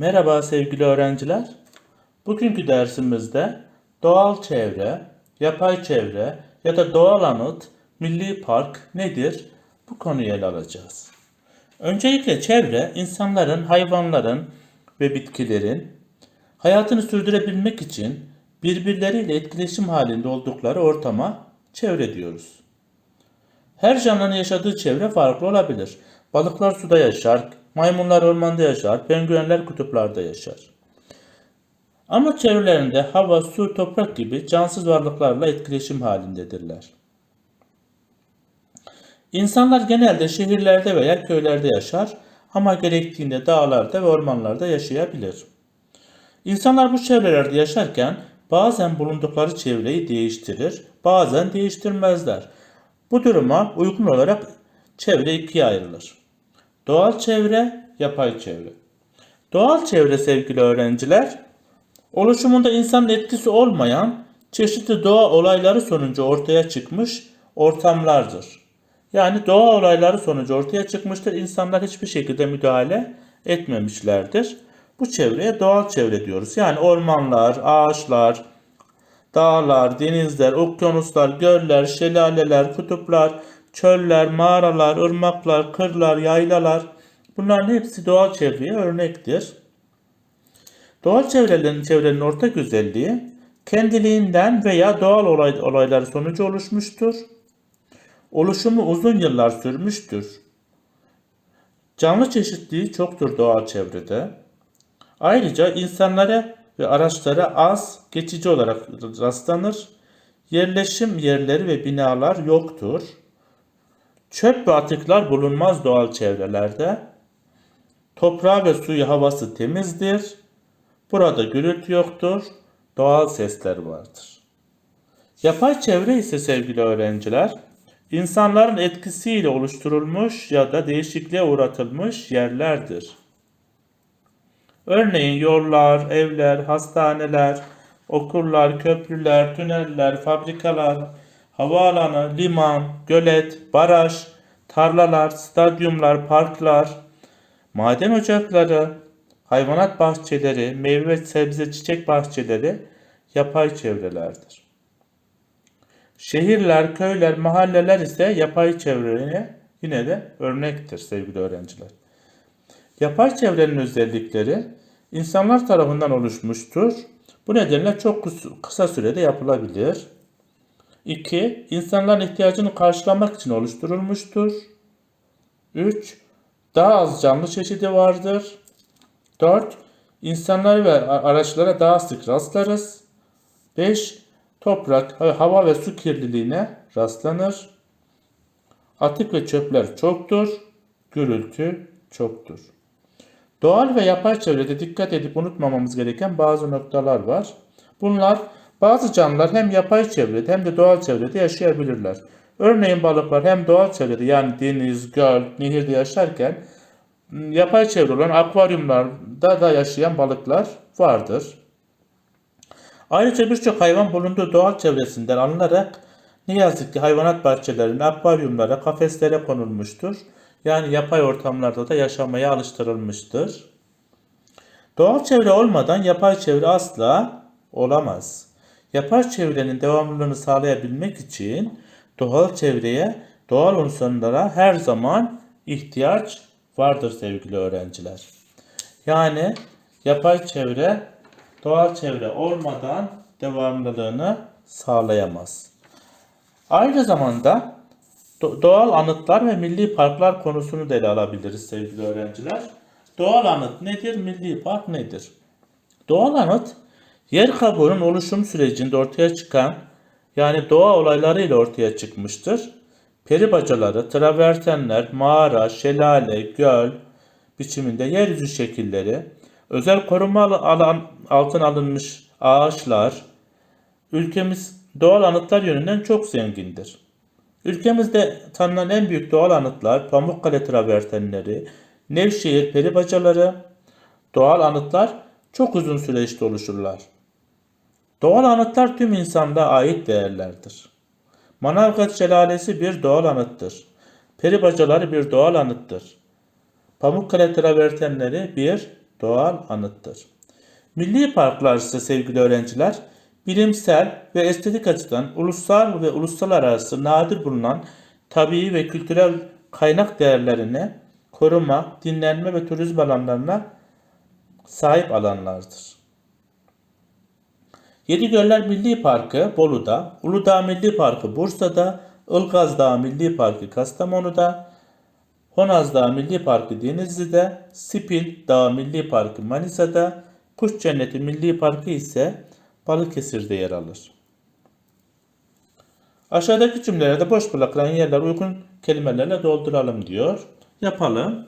Merhaba sevgili öğrenciler. Bugünkü dersimizde doğal çevre, yapay çevre ya da doğal anıt, milli park nedir? Bu konuyu ele alacağız. Öncelikle çevre, insanların, hayvanların ve bitkilerin hayatını sürdürebilmek için birbirleriyle etkileşim halinde oldukları ortama çevre diyoruz. Her canlının yaşadığı çevre farklı olabilir. Balıklar suda yaşar, maymunlar ormanda yaşar, penguenler kutuplarda yaşar. Ama çevrelerinde hava, su, toprak gibi cansız varlıklarla etkileşim halindedirler. İnsanlar genelde şehirlerde veya köylerde yaşar ama gerektiğinde dağlarda ve ormanlarda yaşayabilir. İnsanlar bu çevrelerde yaşarken bazen bulundukları çevreyi değiştirir, bazen değiştirmezler. Bu duruma uygun olarak çevre ikiye ayrılır. Doğal çevre, yapay çevre. Doğal çevre sevgili öğrenciler, oluşumunda insanın etkisi olmayan çeşitli doğa olayları sonucu ortaya çıkmış ortamlardır. Yani doğa olayları sonucu ortaya çıkmıştır. İnsanlar hiçbir şekilde müdahale etmemişlerdir. Bu çevreye doğal çevre diyoruz. Yani ormanlar, ağaçlar, dağlar, denizler, okyanuslar, göller, şelaleler, kutuplar, çöller, mağaralar, ırmaklar, kırlar, yaylalar bunların hepsi doğal çevreye örnektir. Doğal çevrelerin çevrenin ortak özelliği kendiliğinden veya doğal olay, olaylar sonucu oluşmuştur. Oluşumu uzun yıllar sürmüştür. Canlı çeşitliliği çoktur doğal çevrede. Ayrıca insanlara ve araçlara az geçici olarak rastlanır. Yerleşim yerleri ve binalar yoktur. Çöp ve atıklar bulunmaz doğal çevrelerde. Toprağı ve suyu havası temizdir. Burada gürültü yoktur. Doğal sesler vardır. Yapay çevre ise sevgili öğrenciler, insanların etkisiyle oluşturulmuş ya da değişikliğe uğratılmış yerlerdir. Örneğin yollar, evler, hastaneler, okullar, köprüler, tüneller, fabrikalar, havaalanı, liman, gölet, baraj, tarlalar, stadyumlar, parklar, maden ocakları, hayvanat bahçeleri, meyve, sebze, çiçek bahçeleri yapay çevrelerdir. Şehirler, köyler, mahalleler ise yapay çevreye yine de örnektir sevgili öğrenciler. Yapay çevrenin özellikleri insanlar tarafından oluşmuştur. Bu nedenle çok kısa sürede yapılabilir. 2. İnsanların ihtiyacını karşılamak için oluşturulmuştur. 3. Daha az canlı çeşidi vardır. 4. İnsanlar ve araçlara daha sık rastlarız. 5. Toprak, hava ve su kirliliğine rastlanır. Atık ve çöpler çoktur. Gürültü çoktur. Doğal ve yapay çevrede dikkat edip unutmamamız gereken bazı noktalar var. Bunlar bazı canlılar hem yapay çevrede hem de doğal çevrede yaşayabilirler. Örneğin balıklar hem doğal çevrede yani deniz, göl, nehirde yaşarken yapay çevre olan akvaryumlarda da yaşayan balıklar vardır. Ayrıca birçok hayvan bulunduğu doğal çevresinden alınarak ne yazık ki hayvanat bahçelerine, akvaryumlara, kafeslere konulmuştur. Yani yapay ortamlarda da yaşamaya alıştırılmıştır. Doğal çevre olmadan yapay çevre asla olamaz. Yapay çevrenin devamlılığını sağlayabilmek için doğal çevreye, doğal unsurlara her zaman ihtiyaç vardır sevgili öğrenciler. Yani yapay çevre doğal çevre olmadan devamlılığını sağlayamaz. Aynı zamanda doğal anıtlar ve milli parklar konusunu da ele alabiliriz sevgili öğrenciler. Doğal anıt nedir? Milli park nedir? Doğal anıt yer kabuğunun oluşum sürecinde ortaya çıkan yani doğa olaylarıyla ortaya çıkmıştır. Peri bacaları, travertenler, mağara, şelale, göl biçiminde yeryüzü şekilleri, özel koruma alan altın alınmış ağaçlar, ülkemiz doğal anıtlar yönünden çok zengindir. Ülkemizde tanınan en büyük doğal anıtlar Pamukkale travertenleri, Nevşehir peri bacaları, doğal anıtlar çok uzun süreçte oluşurlar. Doğal anıtlar tüm insanda ait değerlerdir. Manavgat Şelalesi bir doğal anıttır. Peri bacaları bir doğal anıttır. Pamukkale travertenleri bir doğal anıttır. Milli parklar ise sevgili öğrenciler, bilimsel ve estetik açıdan ulusal ve uluslararası nadir bulunan tabii ve kültürel kaynak değerlerini koruma, dinlenme ve turizm alanlarına sahip alanlardır. Yedigöller Milli Parkı Bolu'da, Uludağ Milli Parkı Bursa'da, Ilgaz Dağı Milli Parkı Kastamonu'da, Honaz Dağı Milli Parkı Denizli'de, Sipil Dağı Milli Parkı Manisa'da, Kuş Cenneti Milli Parkı ise Balıkesir'de yer alır. Aşağıdaki cümlelerde boş bırakılan yerler uygun kelimelerle dolduralım diyor. Yapalım.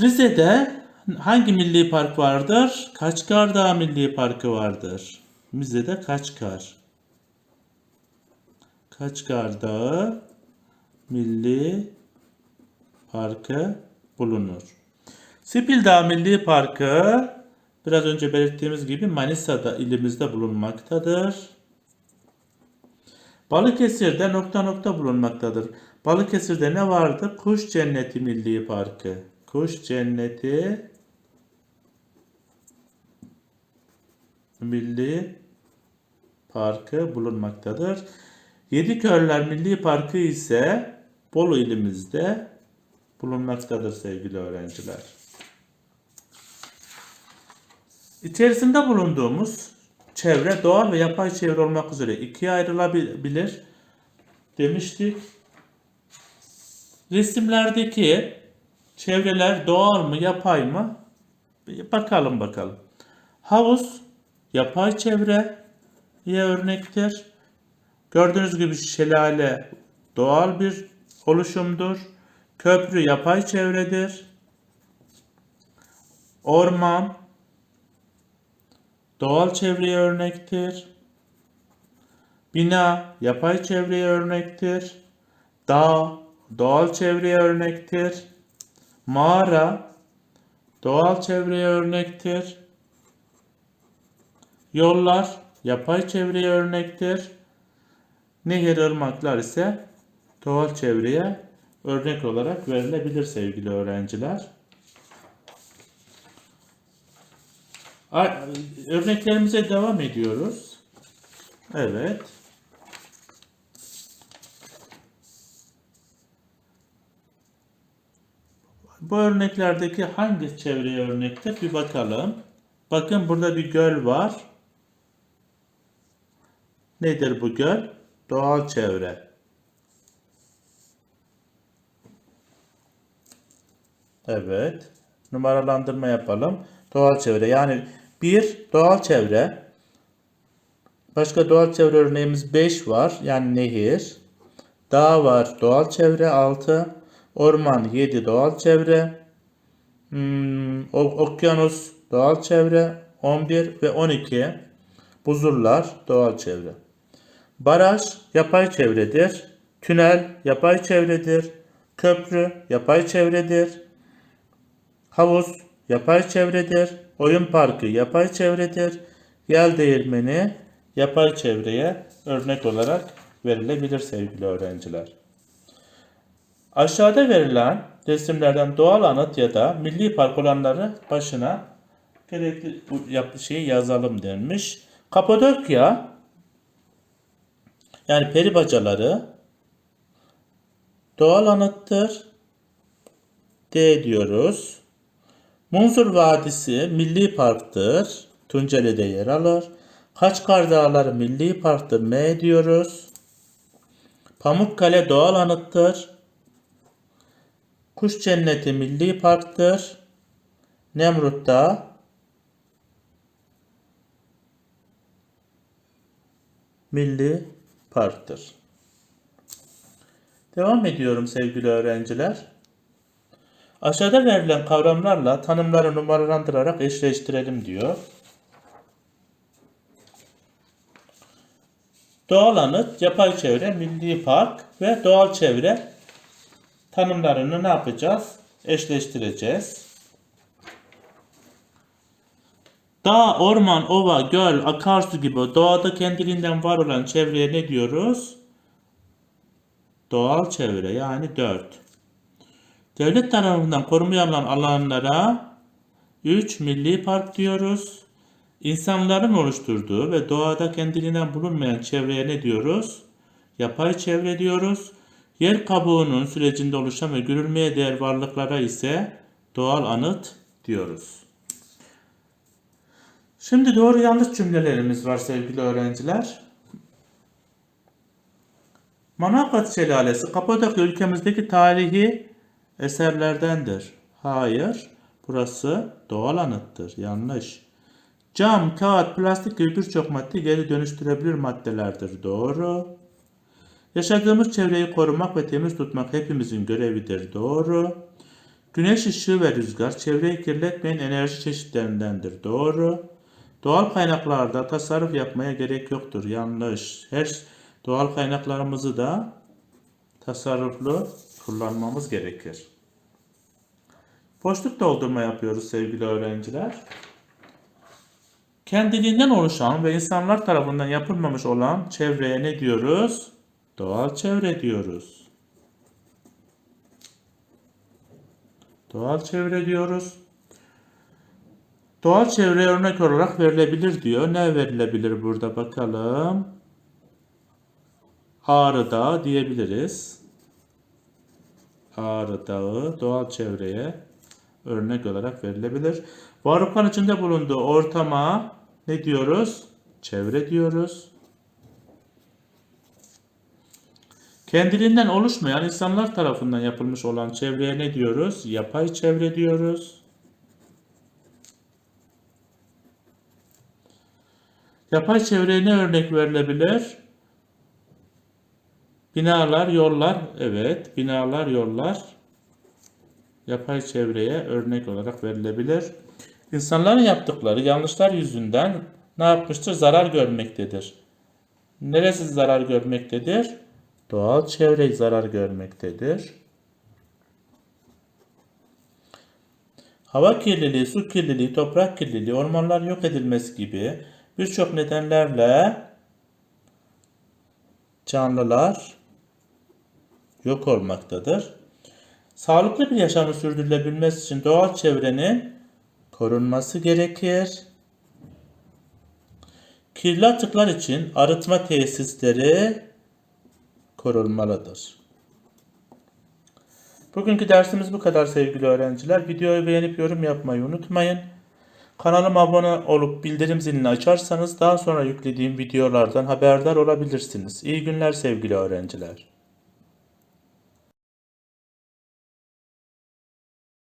Rize'de hangi milli park vardır? Kaçkar Dağı Milli Parkı vardır. Rize'de Kaçkar. Kaçkar Dağı Milli Parkı bulunur. Sipil Dağı Milli Parkı biraz önce belirttiğimiz gibi Manisa'da ilimizde bulunmaktadır. Balıkesir'de nokta nokta bulunmaktadır. Balıkesir'de ne vardı? Kuş Cenneti Milli Parkı. Kuş Cenneti Milli Parkı bulunmaktadır. Yedikörler Milli Parkı ise Bolu ilimizde bulunmaktadır sevgili öğrenciler. İçerisinde bulunduğumuz çevre doğal ve yapay çevre olmak üzere ikiye ayrılabilir demiştik. Resimlerdeki çevreler doğal mı yapay mı? Bakalım bakalım. Havuz yapay çevreye örnektir. Gördüğünüz gibi şelale doğal bir oluşumdur. Köprü yapay çevredir. Orman doğal çevreye örnektir. Bina yapay çevreye örnektir. Dağ doğal çevreye örnektir. Mağara doğal çevreye örnektir. Yollar yapay çevreye örnektir. Nehir, ırmaklar ise doğal çevreye örnek olarak verilebilir sevgili öğrenciler. Örneklerimize devam ediyoruz. Evet. Bu örneklerdeki hangi çevreye örnektir bir bakalım. Bakın burada bir göl var. Nedir bu göl? Doğal çevre. Evet. Numaralandırma yapalım. Doğal çevre. Yani bir doğal çevre. Başka doğal çevre örneğimiz 5 var. Yani nehir. Dağ var. Doğal çevre 6. Orman 7 doğal çevre. Hmm, okyanus doğal çevre 11 ve 12. Buzullar doğal çevre. Baraj yapay çevredir. Tünel yapay çevredir. Köprü yapay çevredir. Havuz yapay çevredir. Oyun parkı yapay çevredir. Yel değirmeni yapay çevreye örnek olarak verilebilir sevgili öğrenciler. Aşağıda verilen resimlerden doğal anıt ya da milli park olanları başına gerekli şeyi yazalım denmiş. Kapadokya yani peri bacaları doğal anıttır. D diyoruz. Munzur Vadisi Milli Park'tır. Tunceli'de yer alır. Kaçkar Dağları Milli Park'tır. M diyoruz. Pamukkale Doğal Anıttır. Kuş Cenneti Milli Park'tır. Nemrut Dağı Milli Park'tır. Devam ediyorum sevgili öğrenciler. Aşağıda verilen kavramlarla tanımları numaralandırarak eşleştirelim diyor. Doğal anıt, yapay çevre, milli park ve doğal çevre tanımlarını ne yapacağız? Eşleştireceğiz. Dağ, orman, ova, göl, akarsu gibi doğada kendiliğinden var olan çevreye ne diyoruz? Doğal çevre yani 4. Devlet tarafından korumaya alınan alanlara 3. Milli park diyoruz. İnsanların oluşturduğu ve doğada kendiliğinden bulunmayan çevreye ne diyoruz? Yapay çevre diyoruz. Yer kabuğunun sürecinde oluşan ve görülmeye değer varlıklara ise doğal anıt diyoruz. Şimdi doğru yanlış cümlelerimiz var sevgili öğrenciler. Manavgat Şelalesi Kapadokya ülkemizdeki tarihi eserlerdendir. Hayır, burası doğal anıttır. Yanlış. Cam, kağıt, plastik gibi birçok madde geri dönüştürebilir maddelerdir. Doğru. Yaşadığımız çevreyi korumak ve temiz tutmak hepimizin görevidir. Doğru. Güneş ışığı ve rüzgar çevreyi kirletmeyen enerji çeşitlerindendir. Doğru. Doğal kaynaklarda tasarruf yapmaya gerek yoktur. Yanlış. Her doğal kaynaklarımızı da tasarruflu kullanmamız gerekir. Boşluk doldurma yapıyoruz sevgili öğrenciler. Kendiliğinden oluşan ve insanlar tarafından yapılmamış olan çevreye ne diyoruz? Doğal çevre diyoruz. Doğal çevre diyoruz. Doğal çevre örnek olarak verilebilir diyor. Ne verilebilir burada bakalım. Ağrı Dağı diyebiliriz. Ağrı Dağı doğal çevreye örnek olarak verilebilir. Varlıkların içinde bulunduğu ortama ne diyoruz? Çevre diyoruz. Kendiliğinden oluşmayan insanlar tarafından yapılmış olan çevreye ne diyoruz? Yapay çevre diyoruz. Yapay çevreye ne örnek verilebilir? Binalar, yollar. Evet, binalar, yollar yapay çevreye örnek olarak verilebilir. İnsanların yaptıkları yanlışlar yüzünden ne yapmıştır? Zarar görmektedir. Neresi zarar görmektedir? Doğal çevre zarar görmektedir. Hava kirliliği, su kirliliği, toprak kirliliği, ormanlar yok edilmesi gibi birçok nedenlerle canlılar yok olmaktadır. Sağlıklı bir yaşamı sürdürülebilmesi için doğal çevrenin korunması gerekir. Kirli atıklar için arıtma tesisleri korunmalıdır. Bugünkü dersimiz bu kadar sevgili öğrenciler. Videoyu beğenip yorum yapmayı unutmayın. Kanalıma abone olup bildirim zilini açarsanız daha sonra yüklediğim videolardan haberdar olabilirsiniz. İyi günler sevgili öğrenciler.